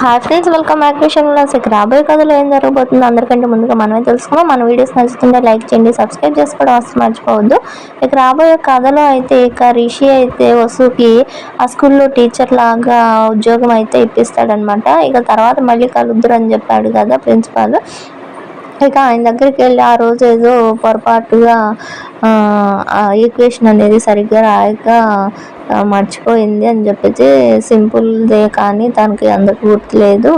Hi friends welcome back to షెన్లాస్ ఇక రాబోయే కథలో ఏం జరగబోతుందో అందరికంటే ముందుగా మనమే తెలుసుకుందాం. మన వీడియోస్ నచ్చుతుంటే లైక్ చేయండి సబ్స్క్రైబ్ చేసుకోవడం అసలు మర్చిపోవద్దు. ఇక రాబోయే కథలో అయితే ఇక రిషి అయితే వసుకి ఆ స్కూల్లో టీచర్ లాగా ఉద్యోగం అయితే ఇప్పిస్తాడనమాట ఇక తర్వాత మళ్ళీ కలుద్దురు అని చెప్పాడు కదా ప్రిన్సిపాల్ ఇక ఆయన దగ్గరికి వెళ్ళి ఆ రోజు ఏదో పొరపాటుగా ఈక్వేషన్ అనేది సరిగ్గా రాయక మర్చిపోయింది అని చెప్పేసి సింపుల్దే కానీ తనకి అందుకు గుర్తులేదు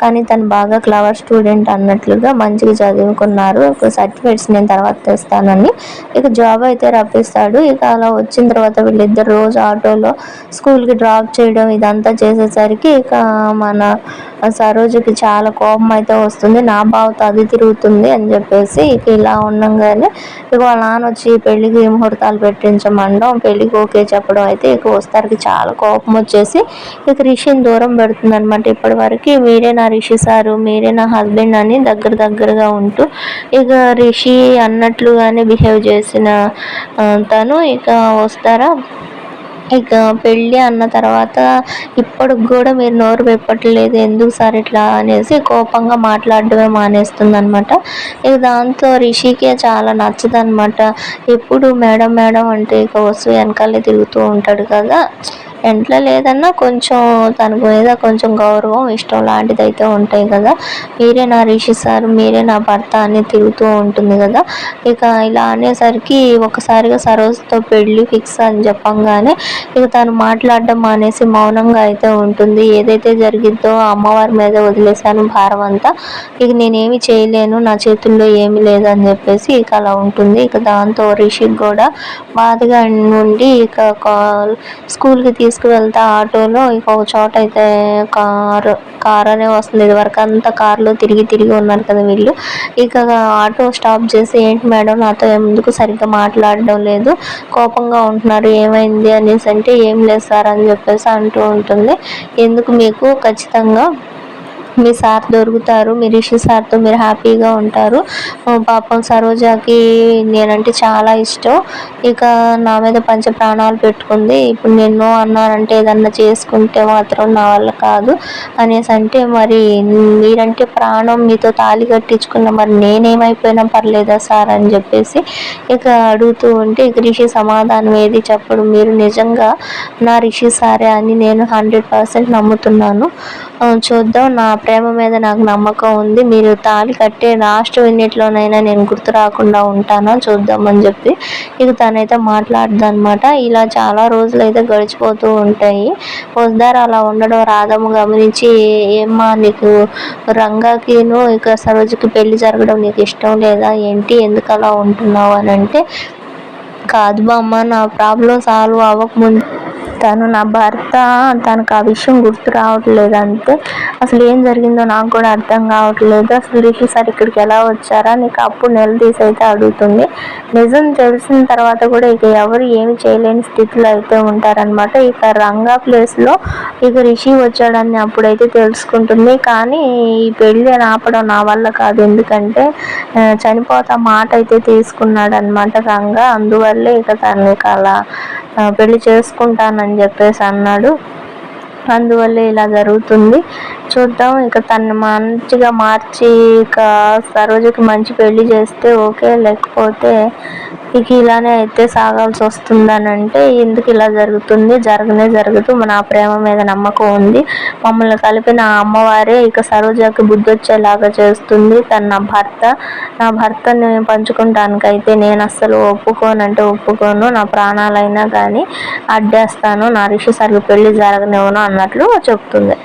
కానీ తను బాగా క్లవర్ స్టూడెంట్ అన్నట్లుగా మంచిగా చదువుకున్నారు. సర్టిఫికేట్స్ నేను తర్వాత తెస్తానని. ఇక జాబ్ అయితే రప్పిస్తాడు. ఇక అలా వచ్చిన తర్వాత వీళ్ళిద్దరు రోజు ఆటోలో స్కూల్కి డ్రాప్ చేయడం ఇదంతా చేసేసరికి ఇక మన సరోజుకి చాలా కోపం అయితే వస్తుంది. నా బావతో అది తిరుగుతుంది అని చెప్పేసి ఇక ఇలా ఉండగానే ఇక వాళ్ళ నాన్న వచ్చి వచ్చి పెళ్ళికి ముహూర్తాలు పెట్టించమండం పెళ్ళికి ఓకే చెప్పడం అయితే ఇక వస్తారికి చాలా కోపం వచ్చేసి ఇక రిషిని దూరం పెడుతుంది అనమాట ఇప్పటి వరకు మీరే నా రిషి సారు మీరే నా హస్బెండ్ అని దగ్గర దగ్గరగా ఉంటూ ఇక రిషి అన్నట్లుగానే బిహేవ్ చేసిన తను ఇక వస్తారా? ఇక పెళ్ళి అన్న తర్వాత ఇప్పటికి కూడా మీరు నోరు పెప్పట్లేదు ఎందుకు సార్ ఇట్లా అనేసి కోపంగా మాట్లాడడమే మానేస్తుంది అనమాట ఇక దాంతో రిషికే చాలా నచ్చదు అనమాట ఎప్పుడు మేడం మేడం అంటే ఇక వస్తువు వెనకాలే తిరుగుతూ ఉంటాడు కదా. ఎంట్లో లేదన్నా కొంచెం తన మీద కొంచెం గౌరవం ఇష్టం లాంటిది అయితే ఉంటాయి కదా. మీరే నా రిషి సార్ మీరే నా భర్త అని తిరుగుతూ ఉంటుంది కదా. ఇక ఇలా అనేసరికి ఒకసారిగా సరోజతో పెళ్ళి ఫిక్స్ అని చెప్పంగానే ఇక తను మాట్లాడడం మానేసి మౌనంగా అయితే ఉంటుంది. ఏదైతే జరిగిద్దో అమ్మవారి మీద వదిలేశాను భారం అంతా. ఇక నేనేమి చేయలేను నా చేతుల్లో ఏమి లేదని చెప్పేసి ఇక అలా ఉంటుంది. ఇక దాంతో రిషిక్ కూడా బాధగా ఉండి ఇక స్కూల్కి తీసుకువెళ్తా ఆటోలో ఇక ఒక చోట అయితే కారు కార్ అనే వస్తుంది. ఇదివరకు అంతా కార్లో తిరిగి తిరిగి ఉన్నారు కదా వీళ్ళు. ఇక ఆటో స్టాప్ చేసి ఏంటి మేడం నాతో ఎందుకు సరిగ్గా మాట్లాడడం లేదు? కోపంగా ఉంటున్నారు. ఏమైంది? అనేసి అంటే ఏం లేదు సార్ అని చెప్పేసి అంటూ ఉంటుంది. ఎందుకు మీకు? ఖచ్చితంగా మీ సార్ దొరుకుతారు మీ రిషి సార్తో మీరు హ్యాపీగా ఉంటారు. పాపం సరోజాకి నేనంటే చాలా ఇష్టం. ఇక నా మీద పంచ ప్రాణాలు పెట్టుకుంది. ఇప్పుడు నేను అన్నారంటే ఏదన్నా చేసుకుంటే మాత్రం నా వల్ల కాదు అనేసి అంటే మరి మీరంటే ప్రాణం మీతో తాళి కట్టించుకున్న మరి నేనేమైపోయినా పర్లేదా సార్ అని చెప్పేసి ఇక అడుగుతూ ఉంటే ఇక రిషి సమాధానం ఏది చెప్పడు. మీరు నిజంగా నా రిషి సారే అని నేను హండ్రెడ్ పర్సెంట్ నమ్ముతున్నాను. చూద్దాం. నా ప్రేమ మీద నాకు నమ్మకం ఉంది. మీరు తాళి కట్టే లాస్ట్ మినిట్లోనైనా నేను గుర్తు రాకుండా ఉంటానా? చూద్దామని చెప్పి ఇక తనైతే మాట్లాడదనమాట ఇలా చాలా రోజులు అయితే గడిచిపోతూ ఉంటాయి. వస్తార అలా ఉండడం రాధమ్మ గమనించి ఏమ్మా నీకు రంగాకిను ఇక సరోజుకి పెళ్ళి జరగడం నీకు ఇష్టం లేదా? ఏంటి? ఎందుకు అలా ఉంటున్నావు? అని అంటే కాదు బామ్మ నా ప్రాబ్లం సాల్వ్ అవ్వకముందు తను నా భర్త తనకు ఆ విషయం గుర్తు రావట్లేదు అంతే అసలు ఏం జరిగిందో నాకు కూడా అర్థం కావట్లేదు. అసలు రిషి సార్ ఇక్కడికి ఎలా వచ్చారా? నీకు అప్పుడు నిలదీసి అయితే అడుగుతుంది. నిజం తెలిసిన తర్వాత కూడా ఇక ఎవరు ఏమి చేయలేని స్థితిలో అయితే ఉంటారనమాట ఇక రంగా ప్లేస్లో ఇక రిషి వచ్చాడని అప్పుడైతే తెలుసుకుంటుంది. కానీ ఈ పెళ్ళి ఆపడం నా వల్ల కాదు. ఎందుకంటే చనిపోతా మాట అయితే తీసుకున్నాడు అనమాట రంగా. అందువల్లే ఇక తనకి అలా పెళ్ళి చేసుకుంటానని చెప్పేసి అన్నాడు. అందువల్ల ఇలా జరుగుతుంది. చూద్దాం. ఇక తను మంచిగా మార్చి ఇక సరోజకి మంచి పెళ్ళి చేస్తే ఓకే లేకపోతే ఇక ఇలానే అయితే సాగాల్సి వస్తుందని అంటే ఎందుకు ఇలా జరుగుతుంది? జరగనే జరుగుతూ మన ప్రేమ మీద నమ్మకం ఉంది. మమ్మల్ని కలిపిన అమ్మవారే ఇక సరోజకి బుద్ధి వచ్చేలాగా చేస్తుంది. తన నా భర్త. నా భర్తని పంచుకుంటానికైతే నేను అస్సలు ఒప్పుకోనంటే ఒప్పుకోను. నా ప్రాణాలైనా కానీ అడ్డేస్తాను. నా రిషి సరిగ్గా పెళ్ళి జరగనివ్వను అన్నట్లు చెప్తుంది.